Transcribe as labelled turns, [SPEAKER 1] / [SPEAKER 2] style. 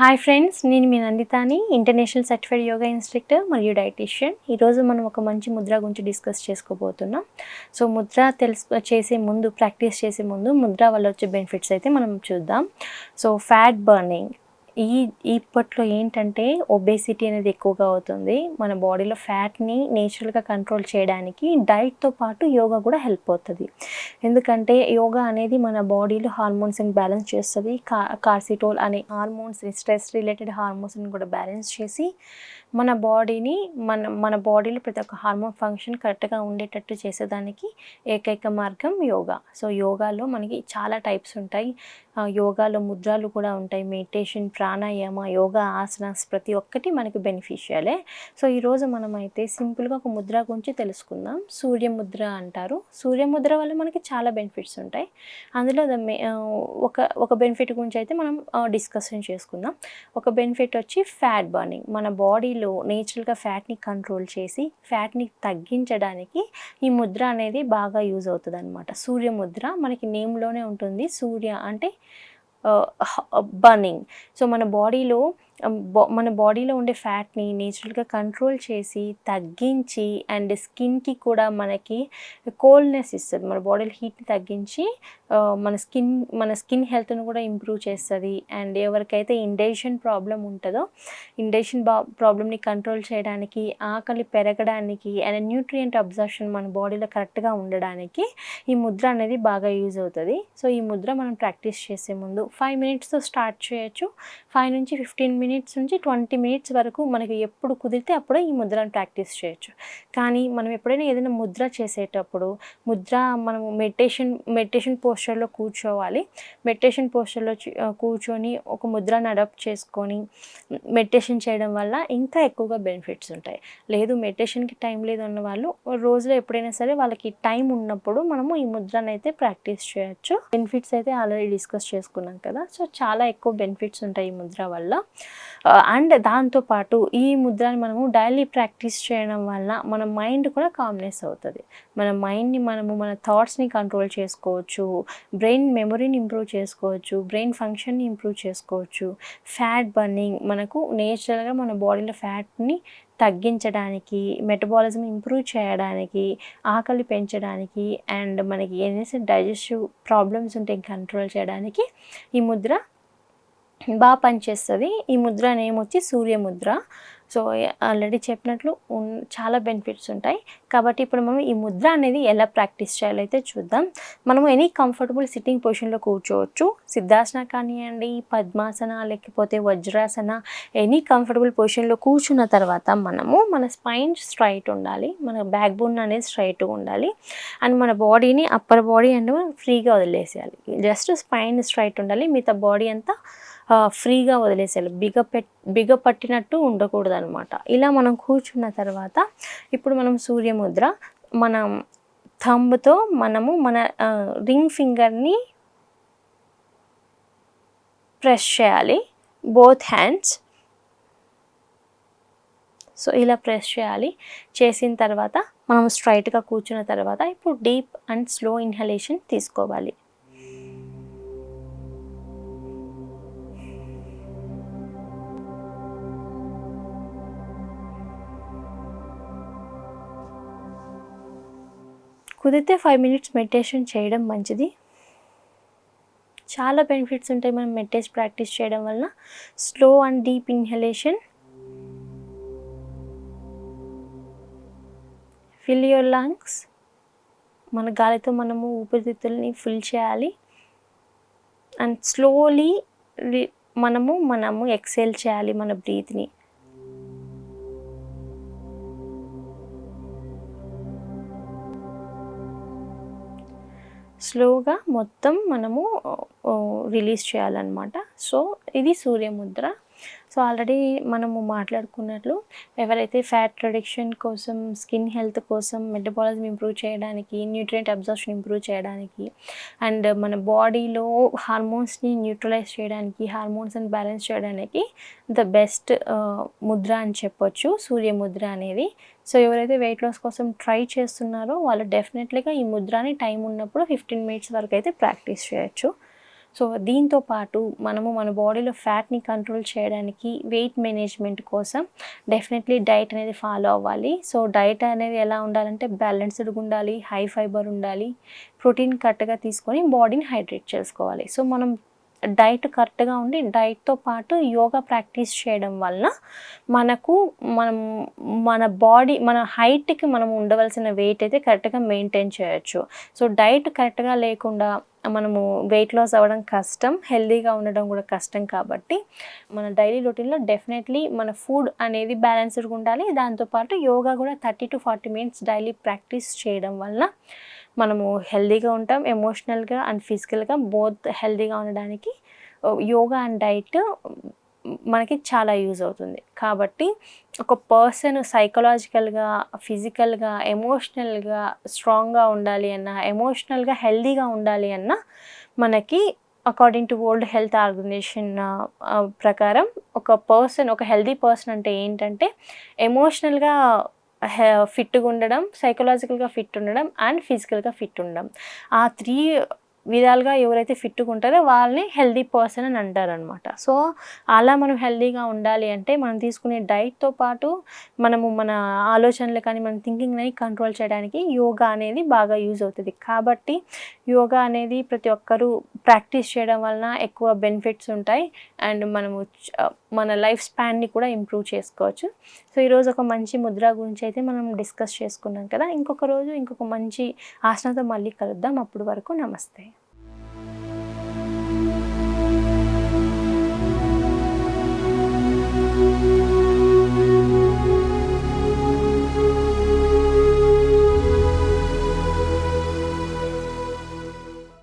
[SPEAKER 1] Hi friends నేను మీ నందితాని ఇంటర్నేషనల్ సర్టిఫైడ్ యోగా ఇన్స్ట్రక్టర్ మరియు డైటీషియన్ ఈరోజు మనం ఒక మంచి ముద్ర గురించి డిస్కస్ చేసుకోబోతున్నాం. సో ముద్ర తెలుసు చేసే ముందు ప్రాక్టీస్ చేసే ముందు ముద్ర వల్ల వచ్చే బెనిఫిట్స్ అయితే మనం చూద్దాం. సో ఫ్యాట్ బర్నింగ్ ఈ ఇప్పట్లో ఏంటంటే ఒబేసిటీ అనేది ఎక్కువగా అవుతుంది. మన బాడీలో ఫ్యాట్ని నేచురల్గా కంట్రోల్ చేయడానికి డైట్తో పాటు యోగా కూడా హెల్ప్ అవుతుంది. ఎందుకంటే యోగా అనేది మన బాడీలో హార్మోన్స్ని బ్యాలెన్స్ చేస్తుంది. కా కార్సిటోల్ అనే హార్మోన్స్ స్ట్రెస్ రిలేటెడ్ హార్మోన్స్ని కూడా బ్యాలెన్స్ చేసి మన బాడీని మన మన బాడీలో ప్రతి ఒక్క హార్మోన్ ఫంక్షన్ కరెక్ట్గా ఉండేటట్టు చేసేదానికి ఏకైక మార్గం యోగా. సో యోగాలో మనకి చాలా టైప్స్ ఉంటాయి. యోగాలో ముద్రలు కూడా ఉంటాయి. మెడిటేషన్ ప్రాణాయామ యోగా ఆసనాస్ ప్రతి ఒక్కటి మనకి బెనిఫిషియలే. సో ఈరోజు మనమైతే సింపుల్గా ఒక ముద్ర గురించి తెలుసుకుందాం. సూర్య ముద్ర అంటారు. సూర్య ముద్ర వల్ల మనకి చాలా బెనిఫిట్స్ ఉంటాయి. అందులో ఒక ఒక బెనిఫిట్ గురించి అయితే మనం డిస్కషన్ చేసుకుందాం. ఒక బెనిఫిట్ వచ్చి ఫ్యాట్ బర్నింగ్. మన బాడీ బాడీలో నేచురల్గా ఫ్యాట్ని కంట్రోల్ చేసి ఫ్యాట్ని తగ్గించడానికి ఈ ముద్ర అనేది బాగా యూజ్ అవుతుంది అనమాట సూర్య ముద్ర మనకి నేమ్లోనే ఉంటుంది. సూర్య అంటే బర్నింగ్. సో మన బాడీలో మన బాడీలో ఉండే ఫ్యాట్ని నేచురల్గా కంట్రోల్ చేసి తగ్గించి అండ్ స్కిన్కి కూడా మనకి కోల్డ్నెస్ ఇస్తుంది. మన బాడీలో హీట్ని తగ్గించి మన స్కిన్ మన స్కిన్ హెల్త్ను కూడా ఇంప్రూవ్ చేస్తుంది. అండ్ ఎవరికైతే ఇండేషన్ ప్రాబ్లం ఉంటుందో ఇండేషన్ బా ప్రాబ్లమ్ని కంట్రోల్ చేయడానికి ఆకలి పెరగడానికి అండ్ న్యూట్రియంట్ అబ్జర్షన్ మన బాడీలో కరెక్ట్గా ఉండడానికి ఈ ముద్ర అనేది బాగా యూజ్ అవుతుంది. సో ఈ ముద్ర మనం ప్రాక్టీస్ చేసే ముందు ఫైవ్ మినిట్స్తో స్టార్ట్ చేయొచ్చు. ఫైవ్ నుంచి ఫిఫ్టీన్ మినిట్స్ మినిట్స్ నుంచి ట్వంటీ మినిట్స్ వరకు మనకి ఎప్పుడు కుదిరితే అప్పుడే ఈ ముద్రను ప్రాక్టీస్ చేయొచ్చు. కానీ మనం ఎప్పుడైనా ఏదైనా ముద్ర చేసేటప్పుడు ముద్ర మనం మెడిటేషన్ మెడిటేషన్ పోస్చర్లో కూర్చోవాలి. మెడిటేషన్ పోస్చర్లో కూర్చొని ఒక ముద్రను అడాప్ట్ చేసుకొని మెడిటేషన్ చేయడం వల్ల ఇంకా ఎక్కువగా బెనిఫిట్స్ ఉంటాయి. లేదు మెడిటేషన్కి టైం లేదు అన్న వాళ్ళు రోజులో ఎప్పుడైనా సరే వాళ్ళకి టైం ఉన్నప్పుడు మనము ఈ ముద్రను అయితే ప్రాక్టీస్ చేయొచ్చు. బెనిఫిట్స్ అయితే ఆల్రెడీ డిస్కస్ చేసుకున్నాం కదా సో చాలా ఎక్కువ బెనిఫిట్స్ ఉంటాయి ఈ ముద్ర వల్ల. అండ్ దాంతోపాటు ఈ ముద్రని మనము డైలీ ప్రాక్టీస్ చేయడం వల్ల మన మైండ్ కూడా కామ్నెస్ అవుతుంది. మన మైండ్ని మనము మన థాట్స్ని కంట్రోల్ చేసుకోవచ్చు బ్రెయిన్ మెమొరీని ఇంప్రూవ్ చేసుకోవచ్చు బ్రెయిన్ ఫంక్షన్ని ఇంప్రూవ్ చేసుకోవచ్చు. ఫ్యాట్ బర్నింగ్ మనకు నేచురల్గా మన బాడీలో ఫ్యాట్ని తగ్గించడానికి మెటబాలిజం ఇంప్రూవ్ చేయడానికి ఆకలి పెంచడానికి అండ్ మనకి ఏదైనా డైజెస్టివ్ ప్రాబ్లమ్స్ ఉంటే కంట్రోల్ చేయడానికి ఈ ముద్ర బాగా పనిచేస్తుంది. ఈ ముద్ర నేమ్ వచ్చి సూర్య ముద్ర. సో ఆల్రెడీ చెప్పినట్లు చాలా బెనిఫిట్స్ ఉంటాయి. కాబట్టి ఇప్పుడు మనం ఈ ముద్ర అనేది ఎలా ప్రాక్టీస్ చేయాలో అయితే చూద్దాం. మనము ఎనీ కంఫర్టబుల్ సిట్టింగ్ పొజిషన్లో కూర్చోవచ్చు. సిద్ధాసన కానివ్వండి పద్మాసన లేకపోతే వజ్రాసన ఎనీ కంఫర్టబుల్ పొజిషన్లో కూర్చున్న తర్వాత మనము మన స్పైన్ స్ట్రైట్ ఉండాలి. మన బ్యాక్ బోన్ అనేది స్ట్రైట్గా ఉండాలి. అండ్ మన బాడీని అప్పర్ బాడీ అండ్ ఫ్రీగా వదిలేసేయాలి. జస్ట్ స్పైన్ స్ట్రైట్ ఉండాలి. మిగతా బాడీ అంతా ఫ్రీగా వదిలేసేయాలి. బిగ పెట్ బిగ పట్టినట్టు ఉండకూడదు అనమాట ఇలా మనం కూర్చున్న తర్వాత ఇప్పుడు మనం సూర్యముద్ర మనం థంబ్తో మనము మన రింగ్ ఫింగర్ని ప్రెస్ చేయాలి. Both hands. సో ఇలా ప్రెస్ చేయాలి. చేసిన తర్వాత మనం స్ట్రైట్గా కూర్చున్న తర్వాత ఇప్పుడు డీప్ అండ్ స్లో ఇన్హలేషన్ తీసుకోవాలి. కుదిరితే ఫైవ్ మినిట్స్ మెడిటేషన్ చేయడం మంచిది. చాలా బెనిఫిట్స్ ఉంటాయి మనం మెడిటేషన్ ప్రాక్టీస్ చేయడం వలన. Slow and deep inhalation fill your lungs మన గాలితో మనము ఊపిరితిత్తుల్ని ఫిల్ చేయాలి. అండ్ స్లోలీ మనము మనము ఎక్సెల్ చేయాలి మన బ్రీత్ని స్లోగా మొత్తం మనము రిలీజ్ చేయాలన్నమాట. సో ఇది సూర్యముద్ర. సో ఆల్రెడీ మనము మాట్లాడుకున్నట్లు ఎవరైతే ఫ్యాట్ రిడక్షన్ కోసం స్కిన్ హెల్త్ కోసం మెటబాలిజం ఇంప్రూవ్ చేయడానికి న్యూట్రియంట్ అబ్జర్ప్షన్ ఇంప్రూవ్ చేయడానికి అండ్ మన బాడీలో హార్మోన్స్ని న్యూట్రలైజ్ చేయడానికి హార్మోన్స్ని బ్యాలెన్స్ చేయడానికి ద బెస్ట్ ముద్ర అని చెప్పొచ్చు సూర్య ముద్ర అనేది. సో ఎవరైతే వెయిట్ లాస్ కోసం ట్రై చేస్తున్నారో వాళ్ళు డెఫినెట్లీగా ఈ ముద్రని టైం ఉన్నప్పుడు ఫిఫ్టీన్ మినిట్స్ వరకు అయితే ప్రాక్టీస్ చేయొచ్చు. సో దీంతో పాటు మనము మన బాడీలో ఫ్యాట్ని కంట్రోల్ చేయడానికి వెయిట్ మేనేజ్మెంట్ కోసం డెఫినెట్లీ డైట్ అనేది ఫాలో అవ్వాలి. సో డైట్ అనేది ఎలా ఉండాలంటే బ్యాలెన్స్డ్గా ఉండాలి హై ఫైబర్ ఉండాలి ప్రోటీన్ కరెక్ట్గా తీసుకొని బాడీని హైడ్రేట్ చేసుకోవాలి. సో మనం డైట్ కరెక్ట్గా ఉండి డైట్తో పాటు యోగా ప్రాక్టీస్ చేయడం వలన మనకు మనం మన బాడీ మన హైట్కి మనం ఉండవలసిన వెయిట్ అయితే కరెక్ట్గా మెయింటైన్ చేయొచ్చు. సో డైట్ కరెక్ట్గా లేకుండా మనము వెయిట్ లాస్ అవ్వడం కష్టం హెల్దీగా ఉండడం కూడా కష్టం కాబట్టి మన డైలీ రొటీన్లో డెఫినెట్లీ మన ఫుడ్ అనేది బ్యాలెన్స్డ్గా ఉండాలి. దాంతోపాటు యోగా కూడా thirty to forty minutes daily practice చేయడం వల్ల మనము హెల్దీగా ఉంటాం. ఎమోషనల్గా అండ్ ఫిజికల్గా బోత్ హెల్దీగా ఉండడానికి యోగా అండ్ డైట్ మనకి చాలా యూజ్ అవుతుంది. కాబట్టి ఒక పర్సన్ సైకలాజికల్గా ఫిజికల్గా ఎమోషనల్గా స్ట్రాంగ్గా ఉండాలి అన్న ఎమోషనల్గా హెల్దీగా ఉండాలి అన్న మనకి according to world health organization ప్రకారం ఒక పర్సన్ ఒక హెల్దీ పర్సన్ అంటే ఏంటంటే ఎమోషనల్గా ఫిట్గా ఉండడం సైకలాజికల్గా ఫిట్ ఉండడం అండ్ ఫిజికల్గా ఫిట్ ఉండడం. ఆ త్రీ విధాలుగా ఎవరైతే ఫిట్గా ఉంటారో వాళ్ళని హెల్దీ పర్సన్ అని అంటారనమాట సో అలా మనం హెల్దీగా ఉండాలి అంటే మనం తీసుకునే డైట్తో పాటు మనము మన ఆలోచనలు కానీ మన థింకింగ్ని కంట్రోల్ చేయడానికి యోగా అనేది బాగా యూజ్ అవుతుంది. కాబట్టి యోగా అనేది ప్రతి ఒక్కరూ ప్రాక్టీస్ చేయడం వలన ఎక్కువ బెనిఫిట్స్ ఉంటాయి. అండ్ మనము మన లైఫ్ స్పాన్ని కూడా ఇంప్రూవ్ చేసుకోవచ్చు. సో ఈరోజు ఒక మంచి ముద్ర గురించి అయితే మనం డిస్కస్ చేసుకున్నాం కదా. ఇంకొక రోజు ఇంకొక మంచి ఆసనతో మళ్ళీ కలుద్దాం. అప్పుడు వరకు నమస్తే.